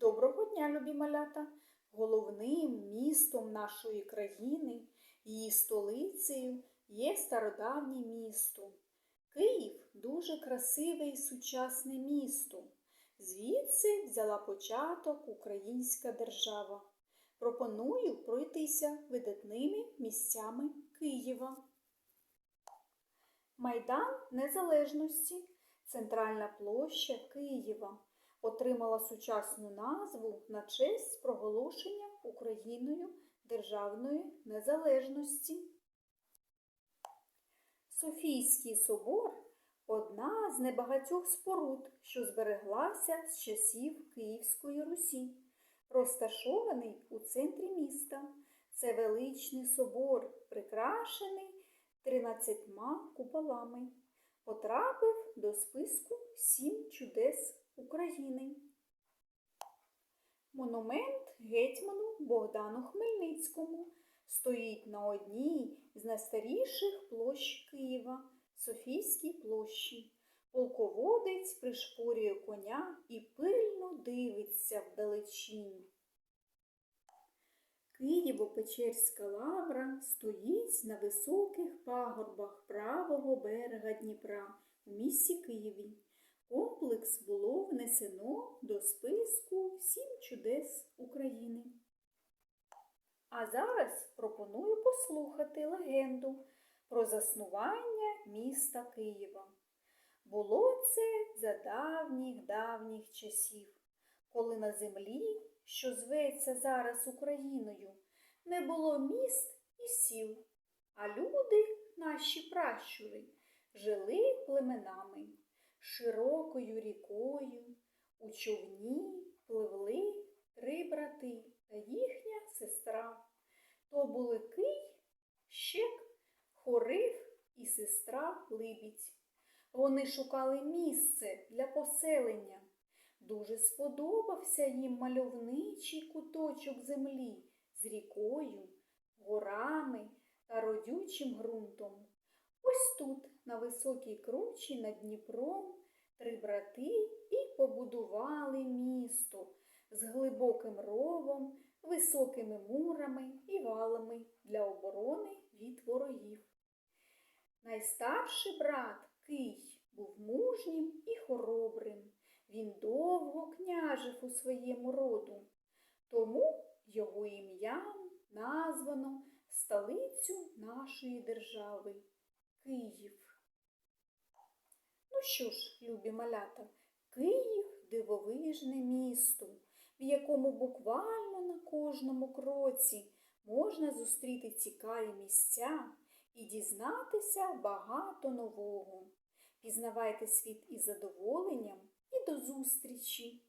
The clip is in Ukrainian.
Доброго дня, любі малята! Головним містом нашої країни, її столицею є стародавнє місто. Київ дуже красиве і сучасне місто. Звідси взяла початок українська держава. Пропоную пройтися видатними місцями Києва. Майдан Незалежності, центральна площа Києва, отримала сучасну назву на честь проголошення Україною державної незалежності. Софійський собор одна з небагатьох споруд, що збереглася з часів Київської Русі, розташований у центрі міста. Це величний собор, прикрашений тринадцятьма куполами. Потрапив до списку сім чудес України. Монумент гетьману Богдану Хмельницькому стоїть на одній з найстаріших площ Києва Софійській площі. Полководець пришпорює коня і пильно дивиться вдалечінь. Києво-Печерська лавра стоїть на високих пагорбах правого берега Дніпра у місті Києві. Комплекс було внесено до списку Сім чудес України. А зараз пропоную послухати легенду про заснування міста Києва. Було це за давніх давніх часів, коли на землі, що зветься зараз Україною, не було міст і сіл, а люди, наші пращури, жили племенами широкою рікою. У човні пливли три брати та їхня сестра. То були Кий, Щек, Хорив і сестра Либідь. Вони шукали місце для поселення. Дуже сподобався їм мальовничий куточок землі з рікою, горами та родючим ґрунтом. Ось тут, на високій кручі над Дніпром, три брати і побудували місто з глибоким ровом, високими мурами і валами для оборони від ворогів. Найстарший брат Кий був мужнім і хоробрим. Він довго княжив у своєму роду, тому його ім'ям названо столицю нашої держави Київ. Ну що ж, любі малята, Київ дивовижне місто, в якому буквально на кожному кроці можна зустріти цікаві місця і дізнатися багато нового. Пізнавайте світ із задоволенням і до зустрічі!